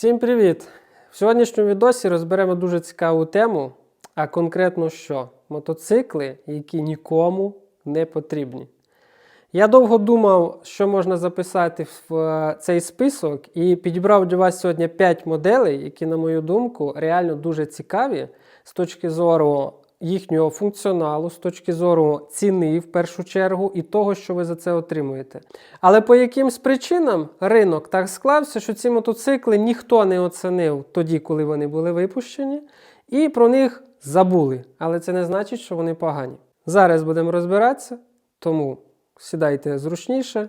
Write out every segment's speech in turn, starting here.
Всім привіт! В сьогоднішньому відосі розберемо дуже цікаву тему, а конкретно що? Мотоцикли, які нікому не потрібні. Я довго думав, що можна записати в е, цей список, і підібрав для вас сьогодні 5 моделей, які, на мою думку, реально дуже цікаві з точки зору їхнього функціоналу, з точки зору ціни в першу чергу, і того, що ви за це отримуєте. Але по якимсь причинам ринок так склався, що ці мотоцикли ніхто не оцінив тоді, коли вони були випущені, і про них забули. Але це не значить, що вони погані. Зараз будемо розбиратися, тому сідайте зручніше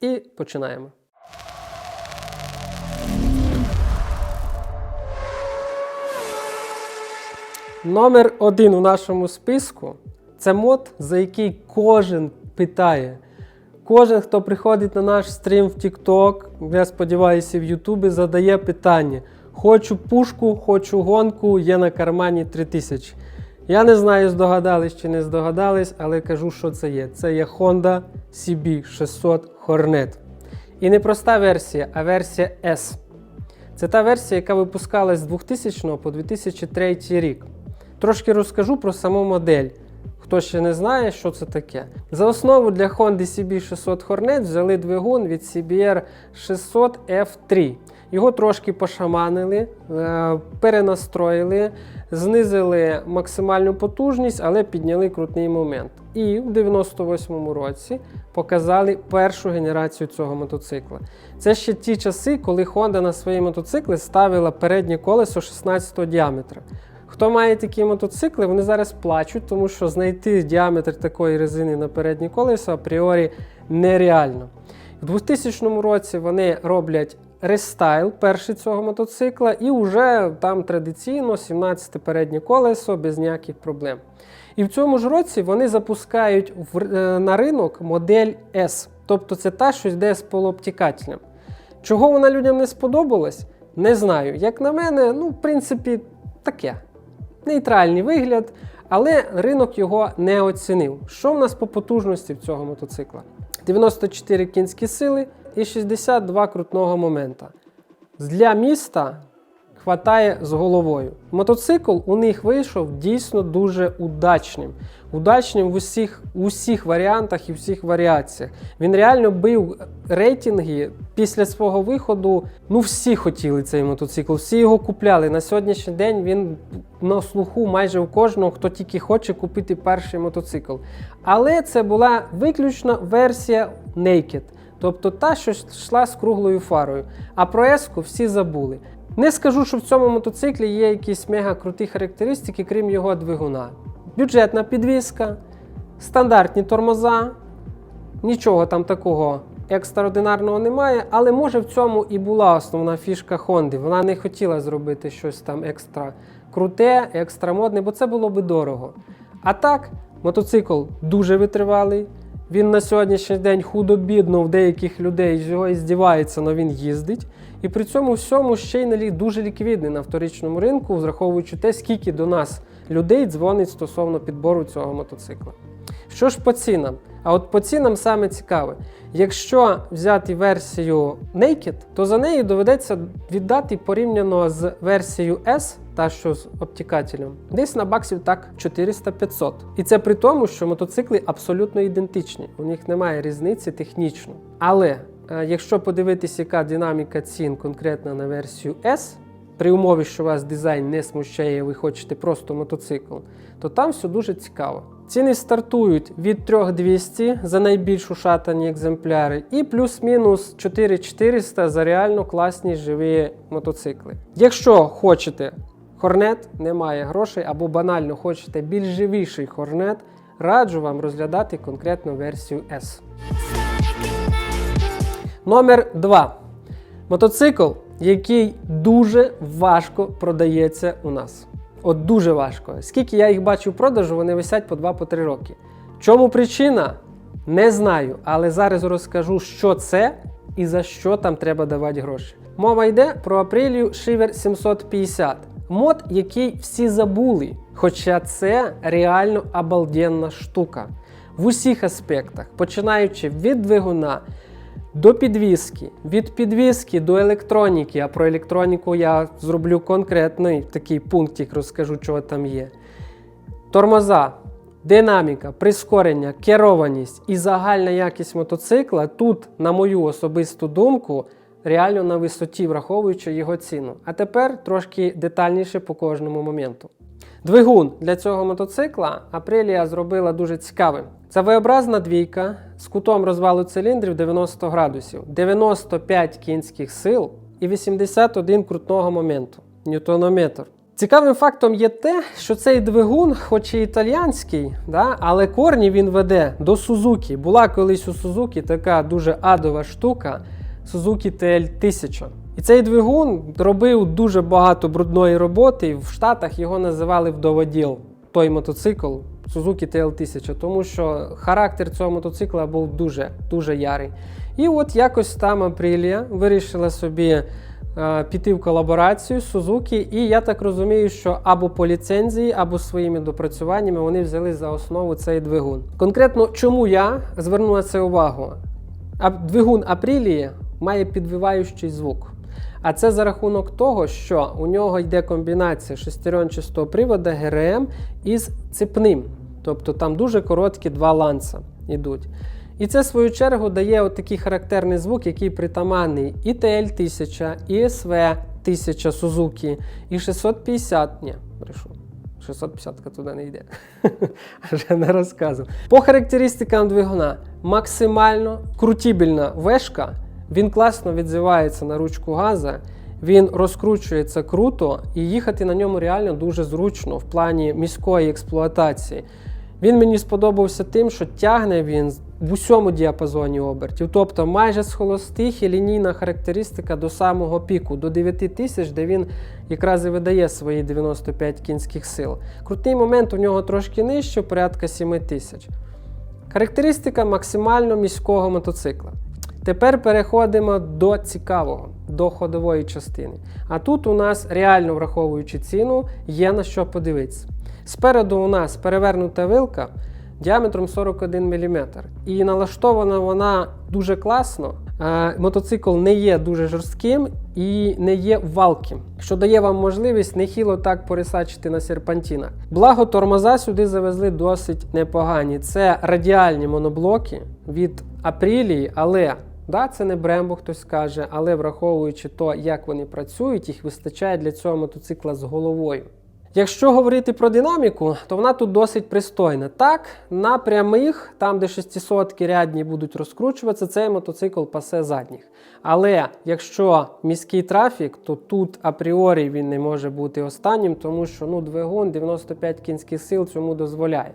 і починаємо. Номер один у нашому списку це мод, за який кожен питає. Кожен, хто приходить на наш стрім в TikTok, я сподіваюся, в Ютубі, задає питання: хочу пушку, хочу гонку, є на кармані 3000. Я не знаю, здогадались чи не здогадались, але кажу, що це є. Це є Honda CB600 Hornet. І не проста версія, а версія S. Це та версія, яка випускалась з 2000 по 2003 рік. Трошки розкажу про саму модель. Хто ще не знає, що це таке. За основу для Honda CB600 Hornet взяли двигун від CBR 600 F3. Його трошки пошаманили, е, перенастроїли, знизили максимальну потужність, але підняли крутний момент. І в 98-му році показали першу генерацію цього мотоцикла. Це ще ті часи, коли Honda на свої мотоцикли ставила переднє колесо 16 діаметра. Хто має такі мотоцикли, вони зараз плачуть, тому що знайти діаметр такої резини на переднє колесо апріорі нереально. У 2000 році вони роблять рестайл перший цього мотоцикла, і вже там традиційно 17 переднє колесо без ніяких проблем. І в цьому ж році вони запускають е, на ринок модель S. Тобто це та, що йде з полуобтікателем. Чого вона людям не сподобалась, не знаю. Як на мене, ну, в принципі, таке. Нейтральний вигляд, але ринок його не оцінив. Що в нас по потужності в цього мотоцикла? 94 кінські сили і 62 крутного момента. Для міста хватає з головою. Мотоцикл у них вийшов дійсно дуже удачним. Удачним в усіх, усіх варіантах і всіх варіаціях. Він реально бив рейтинги після свого виходу. Ну, всі хотіли цей мотоцикл, всі його купляли. На сьогоднішній день він на слуху майже у кожного, хто тільки хоче купити перший мотоцикл. Але це була виключно версія Naked. Тобто та, що йшла з круглою фарою. А про еску всі забули. Не скажу, що в цьому мотоциклі є якісь мега круті характеристики, крім його двигуна. Бюджетна підвізка, стандартні тормоза, нічого там такого екстраординарного немає, але може в цьому і була основна фішка Honda. Вона не хотіла зробити щось там екстра круте, екстра модне, бо це було би дорого. А так, мотоцикл дуже витривалий. Він на сьогоднішній день худо-бідно в деяких людей його і здівається, але він їздить. І при цьому всьому ще й дуже ліквідний на вторичному ринку, враховуючи те, скільки до нас людей дзвонить стосовно підбору цього мотоцикла. Що ж по цінам? А от по цінам саме цікаве. Якщо взяти версію Naked, то за неї доведеться віддати порівняно з версією S, та що з обтікателем, десь на баксів так 400-500. І це при тому, що мотоцикли абсолютно ідентичні, у них немає різниці технічно. Але е, якщо подивитися, яка динаміка цін конкретно на версію S, при умові, що вас дизайн не смущає, ви хочете просто мотоцикл, то там все дуже цікаво. Ціни стартують від 3200 за найбільш ушатані екземпляри, і плюс-мінус 4400 за реально класні живі мотоцикли. Якщо хочете Хорнет, немає грошей, або банально хочете більш живіший хорнет, раджу вам розглядати конкретну версію S. Номер 2. Мотоцикл, який дуже важко продається у нас. От дуже важко. Скільки я їх бачу в продажу, вони висять по 2-3 роки. Чому причина? Не знаю, але зараз розкажу, що це і за що там треба давати гроші. Мова йде про апрелію Shiver 750. Мод, який всі забули. Хоча це реально обалденна штука. В усіх аспектах, починаючи від двигуна, До підвіски, від підвіски до електроніки, а про електроніку я зроблю конкретний такий пунктик, розкажу, чого там є. Тормоза, динаміка, прискорення, керованість і загальна якість мотоцикла тут, на мою особисту думку, реально на висоті, враховуючи його ціну. А тепер трошки детальніше по кожному моменту. Двигун для цього мотоцикла Апрелія зробила дуже цікавим. Це V-образна двійка з кутом розвалу циліндрів 90 градусів, 95 кінських сил і 81 крутного моменту. Ньютонометр. Цікавим фактом є те, що цей двигун, хоч і італіянський, да, але корні він веде до Сузуки. Була колись у Сузуки така дуже адова штука Suzuki TL1000. І цей двигун робив дуже багато брудної роботи. В Штатах його називали вдоводіл, той мотоцикл Suzuki TL1000, тому що характер цього мотоцикла був дуже дуже ярий. І от якось там Апрілія вирішила собі е, піти в колаборацію з Suzuki, і я так розумію, що або по ліцензії, або своїми допрацюваннями вони взяли за основу цей двигун. Конкретно, чому я звернув на це увагу? А двигун Апрілії має підвиваючий звук. А це за рахунок того, що у нього йде комбінація шестеренчастого привода ГРМ із цепним. Тобто там дуже короткі два ланца йдуть. І це, в свою чергу, дає такий характерний звук, який притаманний і TL1000, і SV1000 Suzuki, і 650. Ні, брешу. 650 туди не йде. Вже не розказував. По характеристикам двигуна максимально крутібельна вешка. Він класно відзивається на ручку газа, він розкручується круто, і їхати на ньому реально дуже зручно в плані міської експлуатації. Він мені сподобався тим, що тягне він в усьому діапазоні обертів, тобто майже з холостих і лінійна характеристика до самого піку, до 9 тисяч, де він якраз і видає свої 95 кінських сил. Крутий момент у нього трошки нижче, порядка 7 тисяч. Характеристика максимально міського мотоцикла. Тепер переходимо до цікавого, до ходової частини. А тут у нас, реально враховуючи ціну, є на що подивитися. Спереду у нас перевернута вилка діаметром 41 мм. І налаштована вона дуже класно. Е, Мотоцикл не є дуже жорстким і не є валким, що дає вам можливість нехило так порисачити на серпантінах. Благо, тормоза сюди завезли досить непогані. Це радіальні моноблоки від Апрілії, але Да, це не Брембо, хтось скаже, але враховуючи то, як вони працюють, їх вистачає для цього мотоцикла з головою. Якщо говорити про динаміку, то вона тут досить пристойна. Так, на прямих, там де 600 рядні будуть розкручуватися, цей мотоцикл пасе задніх. Але якщо міський трафік, то тут апріорі він не може бути останнім, тому що ну, двигун 95 кінських сил цьому дозволяє.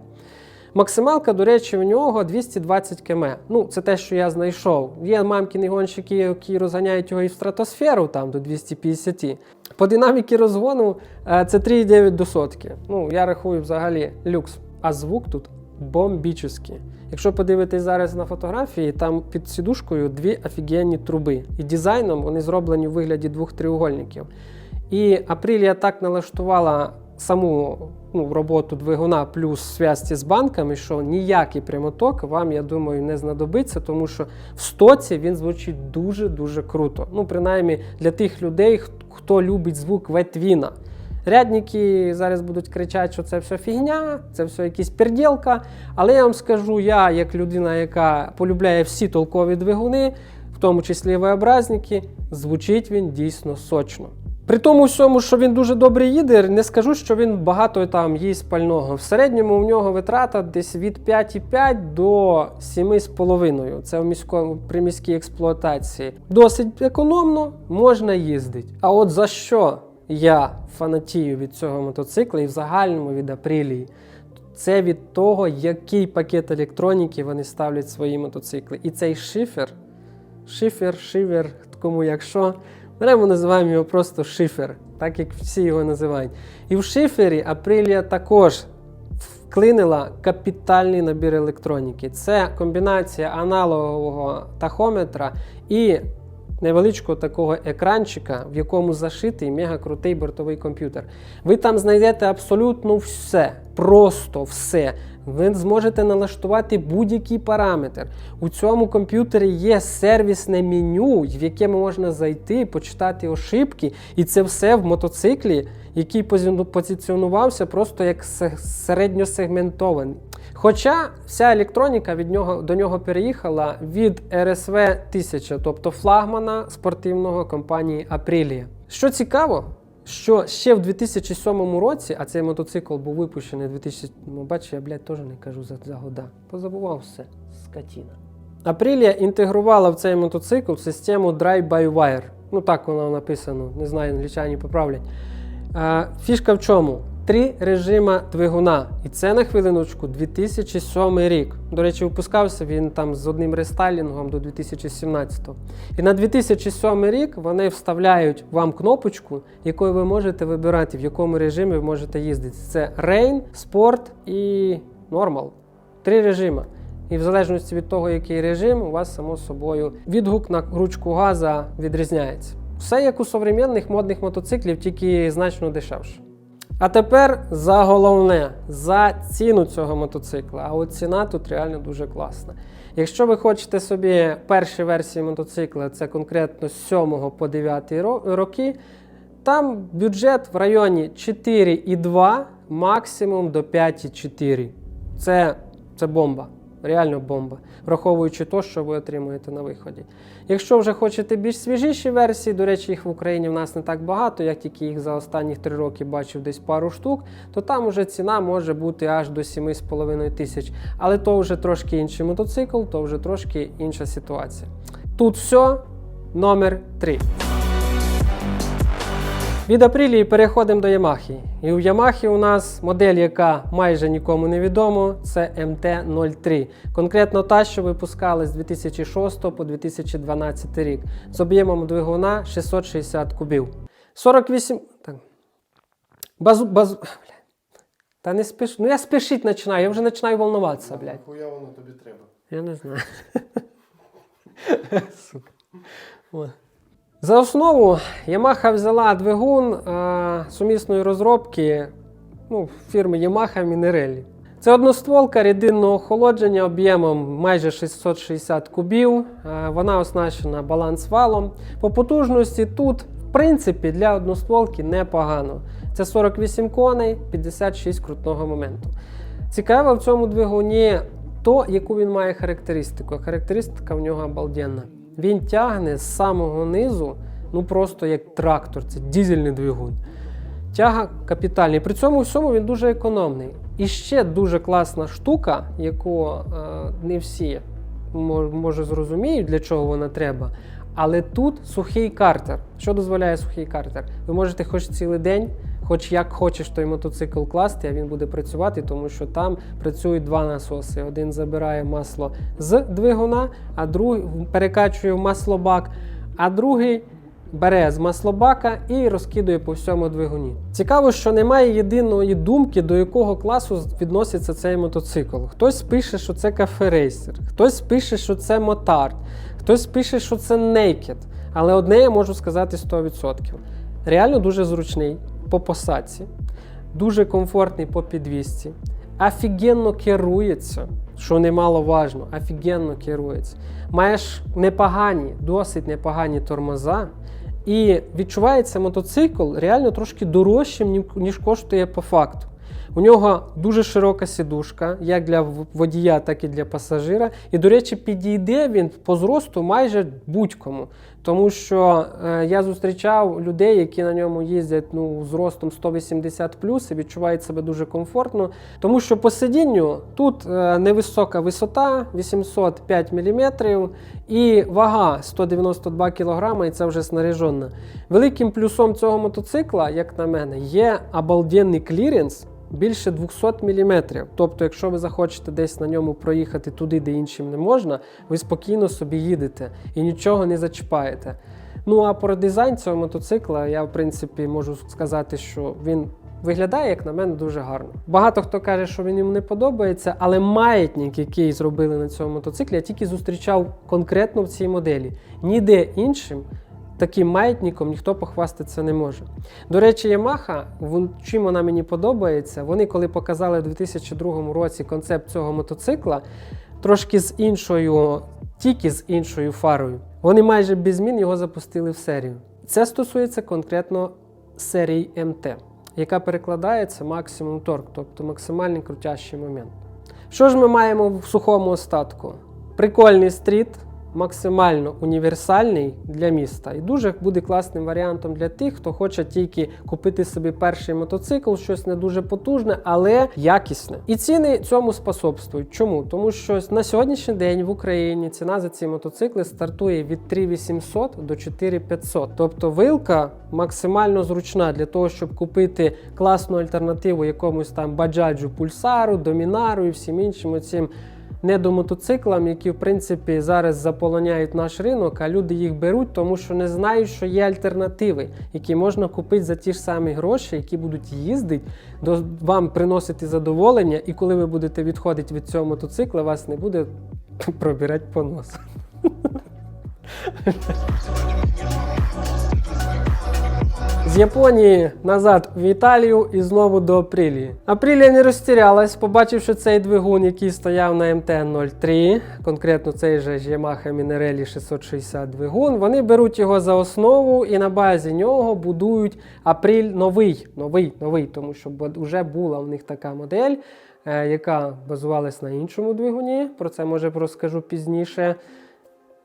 Максималка, до речі, в нього 220 км. Ну, це те, що я знайшов. Є мамкіні гонщики, які розганяють його і в стратосферу там до 250. По динаміки розгону е, це 3,9 до сотки. Ну, я рахую взагалі люкс. А звук тут бомбічний. Якщо подивитись зараз на фотографії, там під сідушкою дві офігенні труби. І дизайном вони зроблені у вигляді двох треугольників. І Апрілія так налаштувала саму ну, роботу двигуна плюс зв'язці з банками, що ніякий прямоток вам, я думаю, не знадобиться, тому що в стоці він звучить дуже-дуже круто. Ну, принаймні для тих людей, хто любить звук ветвіна. Рядники зараз будуть кричати, що це все фігня, це все якась перділка. Але я вам скажу, я, як людина, яка полюбляє всі толкові двигуни, в тому числі V-образники, звучить він дійсно сочно. При тому всьому, що він дуже добре їде, не скажу, що він багато там їсть пального. В середньому в нього витрата десь від 5,5 до 7,5. Це в міському при міській експлуатації. Досить економно можна їздити. А от за що я фанатію від цього мотоцикла і в загальному від Апрілії? Це від того, який пакет електроніки вони ставлять в свої мотоцикли. І цей шифер, шифер, шивер, кому якщо. Беремо, називаємо його просто шифер, так як всі його називають. І в шифері Априлія також вклинила капітальний набір електроніки. Це комбінація аналогового тахометра і невеличкого такого екранчика, в якому зашитий мега крутий бортовий комп'ютер. Ви там знайдете абсолютно все. Просто все. Ви зможете налаштувати будь-який параметр. У цьому комп'ютері є сервісне меню, в яке можна зайти, почитати ошибки, і це все в мотоциклі, який позиціонувався просто як середньосегментований. Хоча вся електроніка від нього до нього переїхала від RSV 1000, тобто флагмана спортивного компанії Aprilia. Що цікаво, що ще в 2007 році, а цей мотоцикл був випущений в 2000, ну бачу, я блядь, теж не кажу за, за года. Позабував все, скотіна. Апрілія інтегрувала в цей мотоцикл систему Drive-by-Wire. Ну так воно написано, не знаю, англічані поправлять. Фішка в чому? Три режима двигуна. І це на хвилиночку 2007 рік. До речі, випускався він там з одним рестайлінгом до 2017. І на 2007 рік вони вставляють вам кнопочку, якою ви можете вибирати, в якому режимі ви можете їздити. Це Rain, Sport і Normal. Три режима. І в залежності від того, який режим, у вас само собою відгук на ручку газа відрізняється. Все як у современних модних мотоциклів, тільки значно дешевше. А тепер за головне, за ціну цього мотоцикла. А от ціна тут реально дуже класна. Якщо ви хочете собі перші версії мотоцикла, це конкретно з 7 по 9 роки, там бюджет в районі 4,2, максимум до 5,4. Це, це бомба. Реально бомба, враховуючи те, що ви отримуєте на виході. Якщо вже хочете більш свіжіші версії, до речі, їх в Україні в нас не так багато, я тільки їх за останні три роки бачив десь пару штук, то там вже ціна може бути аж до 7,5 тисяч. Але то вже трошки інший мотоцикл, то вже трошки інша ситуація. Тут все, номер 3. Від Апрілії переходимо до Ямахи. І у Ямахи у нас модель, яка майже нікому не відома, це MT-03. Конкретно та, що випускали з 2006 по 2012 рік з об'ємом двигуна 660 кубів. 48. Так. Базу, базу. Та не спіш. Ну я спішить починаю, я вже починаю волнуватися, блядь. Хуя воно тобі треба. Я не знаю. Сука. За основу Yamaha взяла двигун е, сумісної розробки ну, фірми Yamaha Minarelli. Це одностволка рідинного охолодження об'ємом майже 660 кубів. Е, вона оснащена баланс-валом. По потужності тут, в принципі, для одностволки непогано. Це 48 коней, 56 крутного моменту. Цікаво в цьому двигуні то, яку він має характеристику. Характеристика в нього обалденна. Він тягне з самого низу, ну просто як трактор, це дізельний двигун. Тяга капітальний. При цьому всьому він дуже економний. І ще дуже класна штука, яку е, не всі може зрозуміють, для чого вона треба. Але тут сухий картер. Що дозволяє сухий картер? Ви можете хоч цілий день, хоч як хочеш той мотоцикл класти, а він буде працювати, тому що там працюють два насоси. Один забирає масло з двигуна, а другий перекачує в маслобак, а другий бере з маслобака і розкидує по всьому двигуні. Цікаво, що немає єдиної думки, до якого класу відноситься цей мотоцикл. Хтось пише, що це кафе-рейсер, хтось пише, що це мотард, хтось пише, що це Naked. Але одне я можу сказати 100%. Реально дуже зручний по посадці, дуже комфортний по підвісці, офігенно керується, що немало важно, офігенно керується. Маєш непогані, досить непогані тормоза. І відчувається мотоцикл реально трошки дорожчим, ніж коштує по факту. У нього дуже широка сідушка, як для водія, так і для пасажира. І, до речі, підійде він по зросту майже будь-кому. Тому що е, я зустрічав людей, які на ньому їздять ну, зростом 180 і відчувають себе дуже комфортно. Тому що по сидінню тут е, невисока висота 805 мм і вага 192 кг, і це вже снаряжена. Великим плюсом цього мотоцикла, як на мене, є обалденний кліренс більше 200 мм. Тобто, якщо ви захочете десь на ньому проїхати туди, де іншим не можна, ви спокійно собі їдете і нічого не зачіпаєте. Ну а про дизайн цього мотоцикла я, в принципі, можу сказати, що він виглядає, як на мене, дуже гарно. Багато хто каже, що він їм не подобається, але маятник, який зробили на цьому мотоциклі, я тільки зустрічав конкретно в цій моделі. Ніде іншим таким маятником ніхто похвастатися не може. До речі, Yamaha, чим вона мені подобається, вони коли показали у 2002 році концепт цього мотоцикла, трошки з іншою, тільки з іншою фарою. Вони майже без змін його запустили в серію. Це стосується конкретно серії МТ, яка перекладається максимум торк, тобто максимальний крутящий момент. Що ж ми маємо в сухому остатку? Прикольний стріт, максимально універсальний для міста. І дуже буде класним варіантом для тих, хто хоче тільки купити собі перший мотоцикл, щось не дуже потужне, але якісне. І ціни цьому способствують. Чому? Тому що на сьогоднішній день в Україні ціна за ці мотоцикли стартує від 3800 до 4500. Тобто вилка максимально зручна для того, щоб купити класну альтернативу якомусь там баджаджу, пульсару, домінару і всім іншим оцім недомотоциклам, які в принципі зараз заполоняють наш ринок, а люди їх беруть, тому що не знають, що є альтернативи, які можна купити за ті ж самі гроші, які будуть їздити, до вам приносити задоволення, і коли ви будете відходити від цього мотоцикла, вас не буде пробирати по носу. З Японії назад в Італію і знову до Апрілії. Апрілія не розтірялась, побачивши цей двигун, який стояв на МТ-03, конкретно цей же Yamaha Minarelli 660 двигун. Вони беруть його за основу і на базі нього будують Апріль новий, новий, новий, тому що вже була в них така модель, е, яка базувалась на іншому двигуні. Про це може розкажу пізніше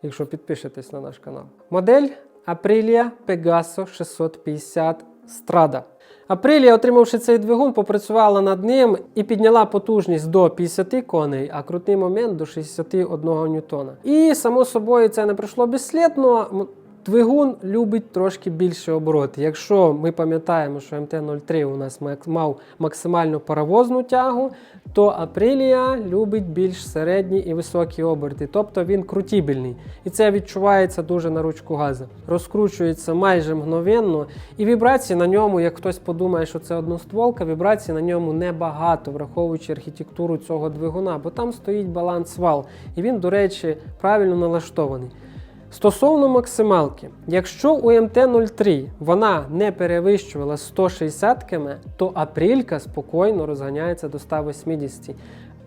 якщо підпишетесь на наш канал. Модель Aprilia Pegaso 650 Strada. Aprilia, отримавши цей двигун, попрацювала над ним і підняла потужність до 50 коней, а крутний момент до 61 ньютона. І само собою це не пройшло безслідно. Двигун любить трошки більше обороти. Якщо ми пам'ятаємо, що МТ-03 у нас мав максимальну паровозну тягу, то Апрілія любить більш середні і високі оберти, тобто він крутібельний. І це відчувається дуже на ручку газу. Розкручується майже мгновенно, і вібрації на ньому, як хтось подумає, що це одностволка, вібрацій на ньому небагато, враховуючи архітектуру цього двигуна, бо там стоїть баланс вал. І він, до речі, правильно налаштований. Стосовно максималки, якщо у МТ-03 вона не перевищувала 160 км, то апрілька спокійно розганяється до 180.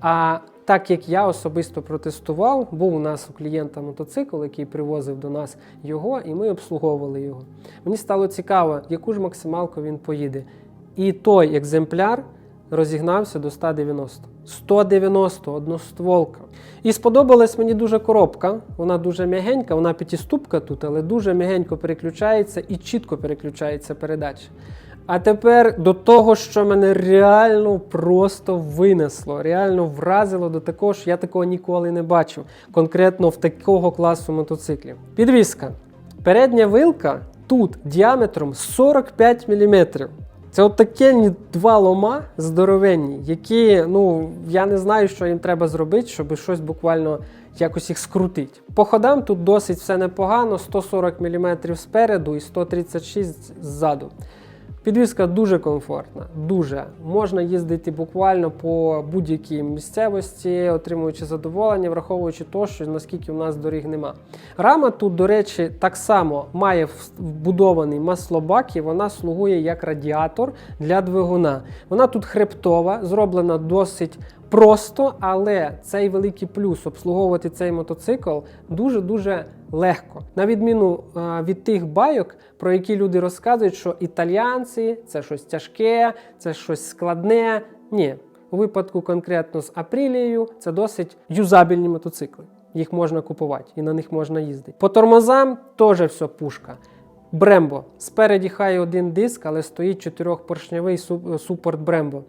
А так як я особисто протестував, був у нас у клієнта мотоцикл, який привозив до нас його, і ми обслуговували його. Мені стало цікаво, яку ж максималку він поїде. І той екземпляр розігнався до 190. 190 одностволка. І сподобалась мені дуже коробка. Вона дуже м'ягенька, вона п'ятиступка тут, але дуже м'ягенько переключається і чітко переключається передача. А тепер до того, що мене реально просто винесло, реально вразило до такого, що я такого ніколи не бачив, конкретно в такого класу мотоциклів. Підвіска. Передня вилка тут діаметром 45 мм. Це от такі два лома здоровенні, які, ну, я не знаю, що їм треба зробити, щоб щось буквально якось їх скрутити. По ходам тут досить все непогано, 140 мм спереду і 136 ззаду. Підвізка дуже комфортна, дуже. Можна їздити буквально по будь-якій місцевості, отримуючи задоволення, враховуючи то, що наскільки у нас доріг нема. Рама тут, до речі, так само має вбудований маслобак і вона слугує як радіатор для двигуна. Вона тут хребтова, зроблена досить просто, але цей великий плюс обслуговувати цей мотоцикл дуже-дуже легко. На відміну е, від тих байок, про які люди розказують, що італіянці це щось тяжке, це щось складне. Ні, у випадку конкретно з Апрілією це досить юзабельні мотоцикли. Їх можна купувати і на них можна їздити. По тормозам теж все пушка. Брембо. Спереді хай один диск, але стоїть чотирьохпоршневий суп- супорт Брембо.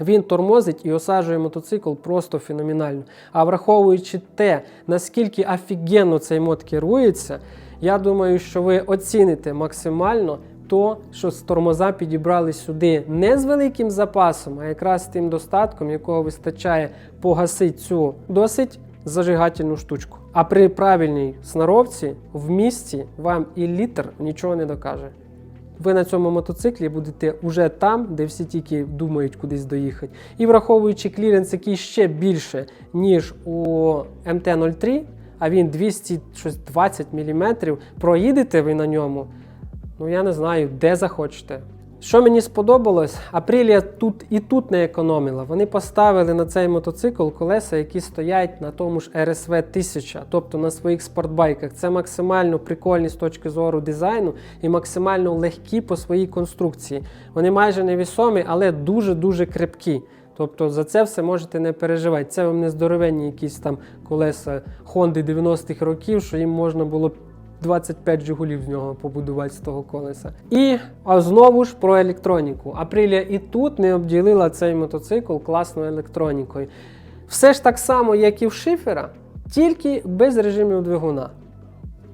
Він тормозить і осаджує мотоцикл просто феноменально. А враховуючи те, наскільки офігенно цей мод керується, я думаю, що ви оціните максимально то, що з тормоза підібрали сюди не з великим запасом, а якраз тим достатком, якого вистачає погасити цю досить зажигательну штучку. А при правильній сноровці в місті вам і літр нічого не докаже. Ви на цьому мотоциклі будете уже там, де всі тільки думають кудись доїхати. І враховуючи кліренс, який ще більше, ніж у МТ-03, а він 220 мм, проїдете ви на ньому, ну я не знаю, де захочете. Що мені сподобалось, Апрілія тут і тут не економила. Вони поставили на цей мотоцикл колеса, які стоять на тому ж RSV 1000, тобто на своїх спортбайках. Це максимально прикольні з точки зору дизайну і максимально легкі по своїй конструкції. Вони майже невісомі, але дуже-дуже крепкі. Тобто за це все можете не переживати. Це вам не здоровенні якісь там колеса Honda 90-х років, що їм можна було 25 Жигулів з нього побудувати з того колеса. І а знову ж про електроніку. Апрілія і тут не обділила цей мотоцикл класною електронікою. Все ж так само, як і в шифера, тільки без режимів двигуна.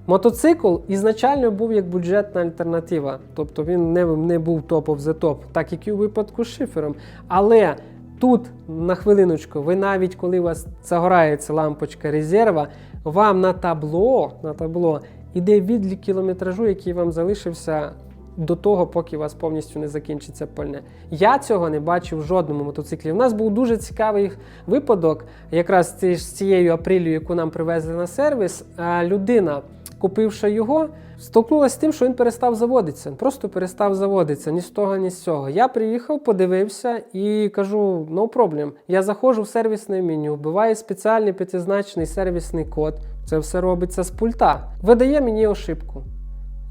Мотоцикл ізначально був як бюджетна альтернатива, тобто він не, не був топ of the top, так як і у випадку з шифером. Але тут, на хвилиночку, ви навіть коли у вас загорається лампочка резерва, вам на табло, на табло іде відлік кілометражу, який вам залишився до того, поки у вас повністю не закінчиться пальне. Я цього не бачив в жодному мотоциклі. У нас був дуже цікавий випадок, якраз з цією априлю, яку нам привезли на сервіс. Людина, купивши його, столкнулася з тим, що він перестав заводитися. Він Просто перестав заводитися ні з того, ні з цього. Я приїхав, подивився і кажу: no problem. Я заходжу в сервісне меню, вбиваю спеціальний п'ятизначний сервісний код. Це все робиться з пульта. Видає мені ошибку.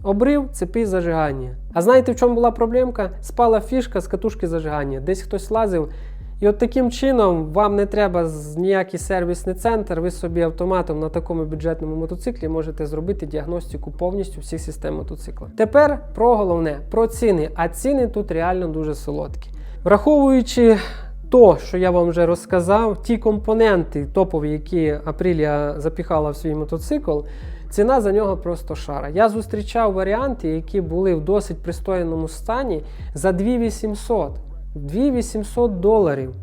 Обрив цепи зажигання. А знаєте, в чому була проблемка? Спала фішка з катушки зажигання. Десь хтось лазив. І от таким чином вам не треба ніякий сервісний центр, ви собі автоматом на такому бюджетному мотоциклі можете зробити діагностику повністю всіх систем мотоцикла. Тепер про головне, про ціни. А ціни тут реально дуже солодкі. Враховуючи то, що я вам вже розказав, ті компоненти топові, які Апрілія запіхала в свій мотоцикл, ціна за нього просто шара. Я зустрічав варіанти, які були в досить пристойному стані за 2800. 2800 доларів.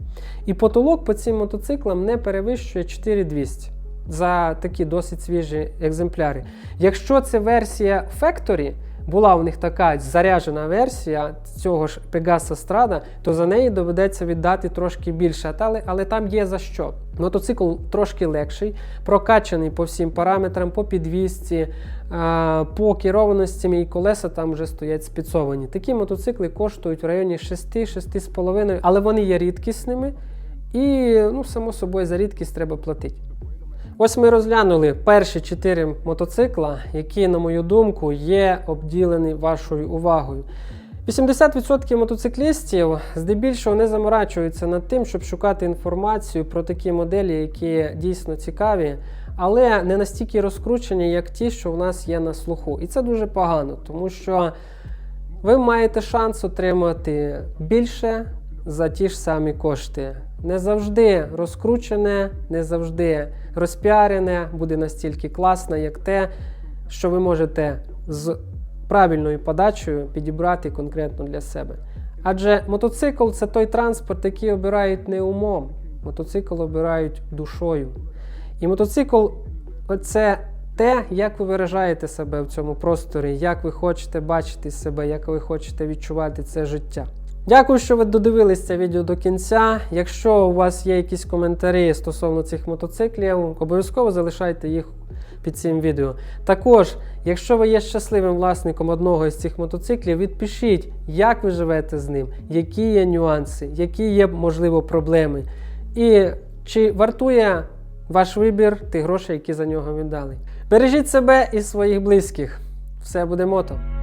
І потолок по цим мотоциклам не перевищує 4200 за такі досить свіжі екземпляри. Якщо це версія Factory, була у них така заряджена версія цього ж Pegasus Strada, то за неї доведеться віддати трошки більше. Але, але там є за що. Мотоцикл трошки легший, прокачаний по всім параметрам, по підвісці, по керованості і колеса там вже стоять спецовані. Такі мотоцикли коштують в районі 6-6,5, але вони є рідкісними. І, ну, само собою, за рідкість треба платити. Ось ми розглянули перші чотири мотоцикла, які, на мою думку, є обділені вашою увагою. 80% мотоциклістів здебільшого не заморачуються над тим, щоб шукати інформацію про такі моделі, які дійсно цікаві, але не настільки розкручені, як ті, що в нас є на слуху. І це дуже погано, тому що ви маєте шанс отримати більше за ті ж самі кошти. Не завжди розкручене, не завжди розпіарене буде настільки класне, як те, що ви можете з правильною подачею підібрати конкретно для себе. Адже мотоцикл це той транспорт, який обирають не умом, мотоцикл обирають душою. І мотоцикл це те, як ви виражаєте себе в цьому просторі, як ви хочете бачити себе, як ви хочете відчувати це життя. Дякую, що ви додивились це відео до кінця. Якщо у вас є якісь коментарі стосовно цих мотоциклів, обов'язково залишайте їх під цим відео. Також, якщо ви є щасливим власником одного із цих мотоциклів, відпишіть, як ви живете з ним, які є нюанси, які є, можливо, проблеми. І чи вартує ваш вибір тих грошей, які за нього віддали. Бережіть себе і своїх близьких. Все буде мото.